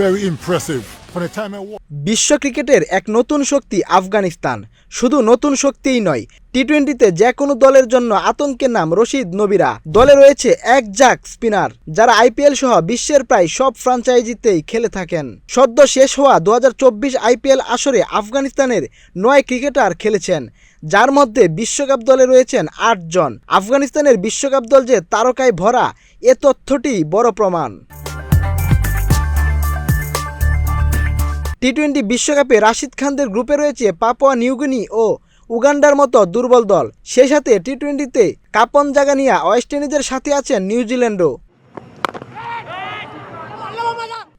very impressive. বিশ্ব ক্রিকেটের এক নতুন শক্তি আফগানিস্তান। শুধু নতুন শক্তিই নয় টি টোয়েন্টিতে যে কোনো দলের জন্য আতঙ্কের নাম রশিদ নবিরা। দলে রয়েছে এক জাক স্পিনার, যারা আইপিএল সহ বিশ্বের প্রায় সব ফ্রাঞ্চাইজিতেই খেলে থাকেন। সদ্য শেষ হওয়া দু আইপিএল আসরে আফগানিস্তানের নয় ক্রিকেটার খেলেছেন, যার মধ্যে বিশ্বকাপ দলে রয়েছেন আটজন। আফগানিস্তানের বিশ্বকাপ দল যে তারকায় ভরা, এ তথ্যটি বড় প্রমাণ। টি টোয়েন্টি বিশ্বকাপে রাশিদ খানদের গ্রুপে রয়েছে পাপুয়া নিউগিনি ও উগান্ডার মতো দুর্বল দল। সেই সাথে টি টোয়েন্টিতে কাপন জাগানিয়া ওয়েস্ট ইন্ডিজের সাথে আছেন নিউজিল্যান্ডও।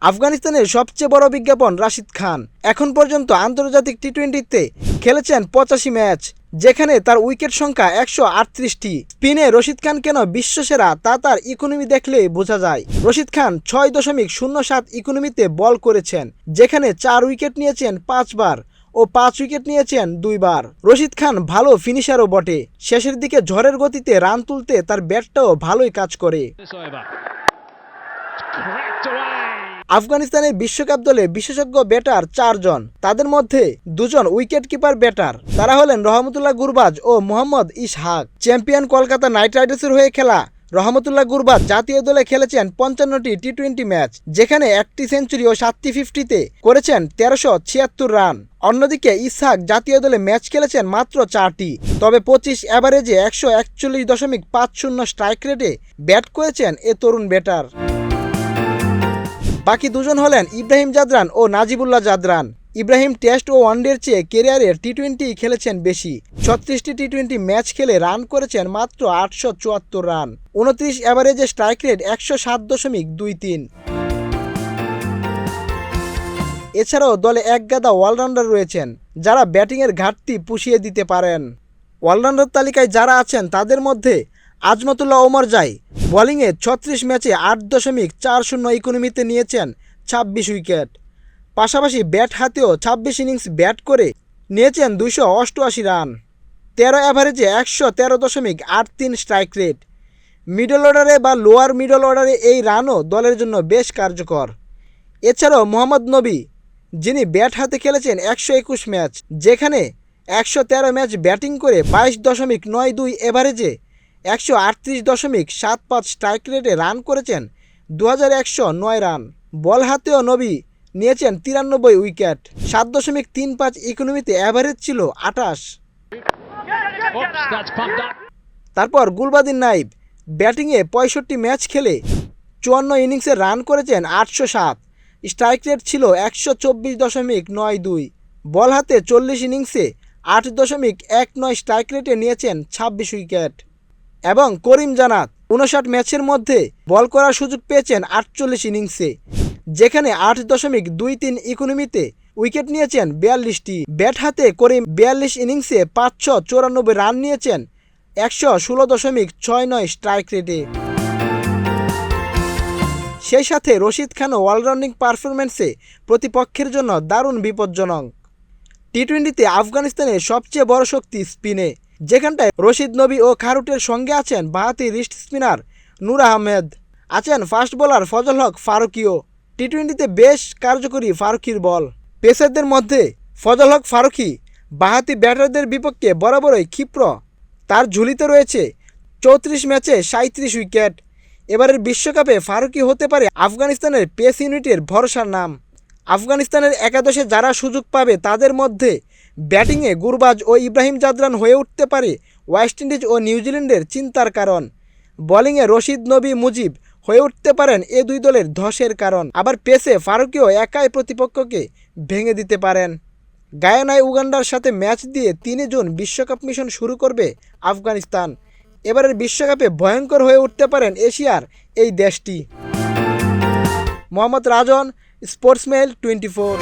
আফগানিস্তানের সবচেয়ে বড় বিজ্ঞাপন রাশিদ খান। এখন পর্যন্ত আন্তর্জাতিক টি টোয়েন্টিতে খেলেছেন পঁচাশি ম্যাচ, যেখানে তার উইকেট সংখ্যা একশো আটত্রিশটি। স্পিনে রশিদ খান কেন বিশ্বসেরা তা তার ইকোনমি দেখলে বোঝা যায়। রশিদ খান ছয় দশমিক শূন্য সাত ইকোনমিতে বল করেছেন, যেখানে চার উইকেট নিয়েছেন পাঁচবার ও পাঁচ উইকেট নিয়েছেন দুইবার। রশিদ খান ভালো ফিনিশারও বটে, শেষের দিকে ঝড়ের গতিতে রান তুলতে তার ব্যাটটাও ভালোই কাজ করে। আফগানিস্তানের বিশ্বকাপ দলে বিশেষজ্ঞ ব্যাটার চারজন। তাদের মধ্যে দুজন উইকেট কিপার ব্যাটার। তারা হলেন রহমতুল্লাহ গুরবাজ ও মোহাম্মদ ইসহাক। চ্যাম্পিয়ন কলকাতা নাইট রাইডার্সের হয়ে খেলা রহমতুল্লাহ গুরবাজ জাতীয় দলে খেলেছেন পঞ্চান্নটি টি টোয়েন্টি ম্যাচ, যেখানে একটি সেঞ্চুরি ও সাতটি ফিফটিতে করেছেন তেরোশো ছিয়াত্তর রান। অন্যদিকে ইসহাক জাতীয় দলে ম্যাচ খেলেছেন মাত্র চারটি, তবে পঁচিশ অ্যাভারেজে একশো একচল্লিশ দশমিক পাঁচ শূন্য স্ট্রাইক রেটে ব্যাট করেছেন এ তরুণ ব্যাটার। বাকি দুজন হলেন ইব্রাহিম জাদরান ও নাজিবুল্লাহ জাদরান। ইব্রাহিম টেস্ট ও ওয়ানডের চেয়ে কেরিয়ারের টি টোয়েন্টি খেলেছেন বেশি। ছত্রিশটি টি টোয়েন্টি ম্যাচ খেলে রান করেছেন মাত্র আটশো চুয়াত্তর রান। উনত্রিশ অ্যাভারেজে স্ট্রাইক রেট একশো সাত দশমিক দুই তিন। এছাড়াও দলে এক গাদা অলরাউন্ডার রয়েছেন, যারা ব্যাটিংয়ের ঘাটতি পুষিয়ে দিতে পারেন। অলরাউন্ডার তালিকায় যারা আছেন তাদের মধ্যে আজমতুল্লাহ ওমর জাই বোলিংয়ে ছত্রিশ ম্যাচে আট দশমিক চার শূন্য ইকোনমিতে নিয়েছেন ছাব্বিশ উইকেট। পাশাপাশি ব্যাট হাতেও ছাব্বিশ ইনিংস ব্যাট করে নিয়েছেন দুশো অষ্টআশি রান। তেরো অ্যাভারেজে একশো তেরো দশমিক আট তিন স্ট্রাইক রেট। মিডল অর্ডারে বা লোয়ার মিডল অর্ডারে এই রানও দলের জন্য বেশ কার্যকর। এছাড়াও মোহাম্মদ নবী, যিনি ব্যাট হাতে খেলেছেন একশো একুশ ম্যাচ, যেখানে একশো তেরো ম্যাচ ব্যাটিং করে বাইশ দশমিক নয় দুই এভারেজে একশো আটত্রিশ দশমিক সাত পাঁচ স্ট্রাইক রেটে রান করেছেন দু হাজার একশো নয় রান। বল হাতেও নবী নিয়েছেন তিরানব্বই উইকেট। সাত দশমিক তিন পাঁচ ইকোনমিতে অ্যাভারেজ ছিল আটাশ. তারপর গুলবাদিন নাইব ব্যাটিংয়ে পঁয়ষট্টি ম্যাচ খেলে চুয়ান্ন ইনিংসে রান করেছেন আটশো সাত। স্ট্রাইক রেট ছিল একশো চব্বিশ দশমিক নয় দুই। বল হাতে চল্লিশ ইনিংসে আট দশমিক এক নয় স্ট্রাইক রেটে নিয়েছেন ছাব্বিশ উইকেট। এবং করিম জানাত, উনষাট ম্যাচের মধ্যে বল করার সুযোগ পেয়েছেন আটচল্লিশ ইনিংসে, যেখানে আট দশমিক দুই তিন ইকোনমিতে উইকেট নিয়েছেন বিয়াল্লিশটি। ব্যাট হাতে করিম বিয়াল্লিশ ইনিংসে পাঁচশো চৌরানব্বই রান নিয়েছেন একশো ষোলো দশমিক ছয় নয় স্ট্রাইক রেটে। সেই সাথে রশিদ খানও অলরাউন্ডিং পারফরমেন্সে প্রতিপক্ষের জন্য দারুণ বিপজ্জনক। টি টোয়েন্টিতে আফগানিস্তানের সবচেয়ে বড় শক্তি স্পিনে। যেখানটায় রশিদ নবী ও খারুটের সঙ্গে আছেন বাহাতি রিস্ট স্পিনার নূর আহমেদ। আছেন ফাস্ট বোলার ফজল হক ফারুকিও টি টোয়েন্টিতে বেশ কার্যকরী ফারুকির বল। পেসারদের মধ্যে ফজল হক ফারুকি, বাহাতি ব্যাটারদের বিপক্ষে বরাবরই ক্ষিপ্র। তার ঝুলিতে রয়েছে চৌত্রিশ ম্যাচে সাঁত্রিশ উইকেট। এবারের বিশ্বকাপে ফারুকি হতে পারে আফগানিস্তানের পেস ইউনিটের ভরসার নাম। আফগানিস্তানের একাদশে যারা সুযোগ পাবে তাদের মধ্যে ব্যাটিংয়ে গুরবাজ ও ইব্রাহিম জাদরান হয়ে উঠতে পারে ওয়েস্ট ইন্ডিজ ও নিউজিল্যান্ডের চিন্তার কারণ। বোলিংয়ে রশিদ নবী মুজিব হয়ে উঠতে পারেন এ দুই দলের ধসের কারণ। আবার পেসে ফারুকিও একাই প্রতিপক্ষকে ভেঙে দিতে পারেন। গায়ানায় উগান্ডার সাথে ম্যাচ দিয়ে তিনে জুন বিশ্বকাপ মিশন শুরু করবে আফগানিস্তান। এবারের বিশ্বকাপে ভয়ঙ্কর হয়ে উঠতে পারেন এশিয়ার এই দেশটি। Mohammad Rajan, sportsmail twenty four.